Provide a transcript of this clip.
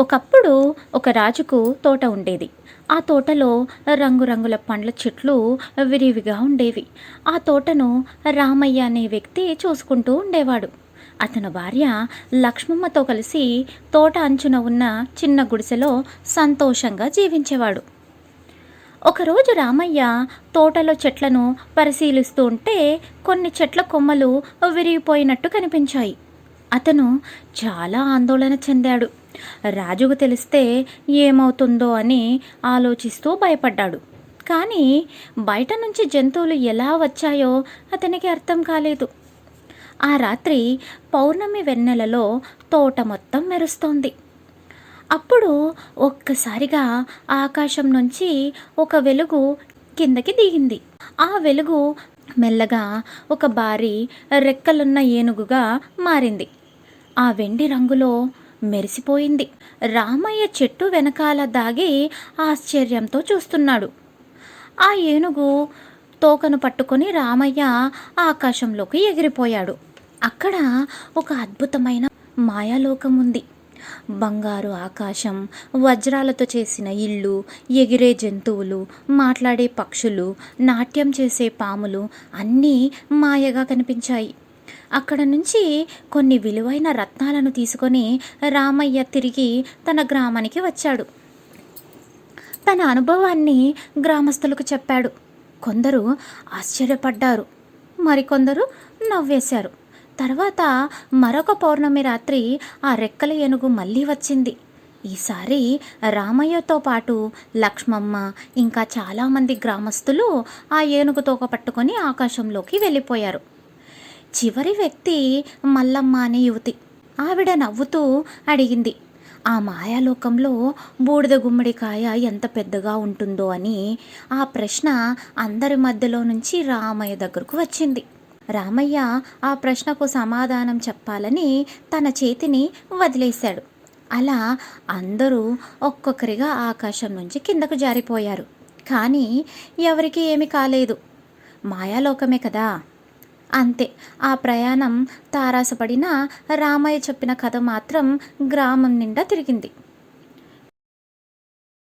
ఒకప్పుడు ఒక రాజుకు తోట ఉండేది. ఆ తోటలో రంగురంగుల పండ్ల చెట్లు విరివిగా ఉండేవి. ఆ తోటను రామయ్య అనే వ్యక్తి చూసుకుంటూ ఉండేవాడు. అతని భార్య లక్ష్మమ్మతో కలిసి తోట అంచున ఉన్న చిన్న గుడిసెలో సంతోషంగా జీవించేవాడు. ఒకరోజు రామయ్య తోటలో చెట్లను పరిశీలిస్తూ ఉంటే కొన్ని చెట్ల కొమ్మలు విరిగిపోయినట్టు కనిపించాయి. అతను చాలా ఆందోళన చెందాడు. రాజుకు తెలిస్తే ఏమవుతుందో అని ఆలోచిస్తూ భయపడ్డాడు. కానీ బయట నుంచి జంతువులు ఎలా వచ్చాయో అతనికి అర్థం కాలేదు. ఆ రాత్రి పౌర్ణమి వెన్నెలలో తోట మొత్తం మెరుస్తోంది. అప్పుడు ఒక్కసారిగా ఆకాశం నుంచి ఒక వెలుగు కిందకి దిగింది. ఆ వెలుగు మెల్లగా ఒక భారీ రెక్కలున్న ఏనుగుగా మారింది. ఆ వెండి రంగులో మెరిసిపోయింది. రామయ్య చెట్టు వెనకాల దాగి ఆశ్చర్యంతో చూస్తున్నాడు. ఆ ఏనుగు తోకను పట్టుకొని రామయ్య ఆకాశంలోకి ఎగిరిపోయాడు. అక్కడ ఒక అద్భుతమైన మాయాలోకం ఉంది. బంగారు ఆకాశం వజ్రాలతో చేసిన ఇల్లు ఎగిరే జంతువులు మాట్లాడే పక్షులు నాట్యం చేసే పాములు అన్నీ మాయగా కనిపించాయి. అక్కడ నుంచి కొన్ని విలువైన రత్నాలను తీసుకొని రామయ్య తిరిగి తన గ్రామానికి వచ్చాడు. తన అనుభవాన్ని గ్రామస్తులకు చెప్పాడు. కొందరు ఆశ్చర్యపడ్డారు. మరికొందరు నవ్వేశారు. తర్వాత మరొక పౌర్ణమి రాత్రి ఆ రెక్కల ఏనుగు మళ్ళీ వచ్చింది. ఈసారి రామయ్యతో పాటు లక్ష్మమ్మ ఇంకా చాలామంది గ్రామస్తులు ఆ ఏనుగు తోక పట్టుకొని ఆకాశంలోకి వెళ్ళిపోయారు. చివరి వ్యక్తి మల్లమ్మ అనే యువతి. ఆవిడ నవ్వుతూ అడిగింది ఆ మాయాలోకంలో బూడిద గుమ్మడికాయ ఎంత పెద్దగా ఉంటుందో అని ఆ ప్రశ్న అందరి మధ్యలో నుంచి రామయ్య దగ్గరకు వచ్చింది. రామయ్య ఆ ప్రశ్నకు సమాధానం చెప్పాలని తన చేతిని వదిలేశాడు. అలా అందరూ ఒక్కొక్కరిగా ఆకాశం నుంచి కిందకు జారిపోయారు. కానీ ఎవరికి ఏమి కాలేదు. మాయాలోకమే కదా. అంతే. ఆ ప్రయాణం తారాసపడిన రామయ్య చెప్పిన కథ మాత్రం గ్రామం నిండా తిరిగింది.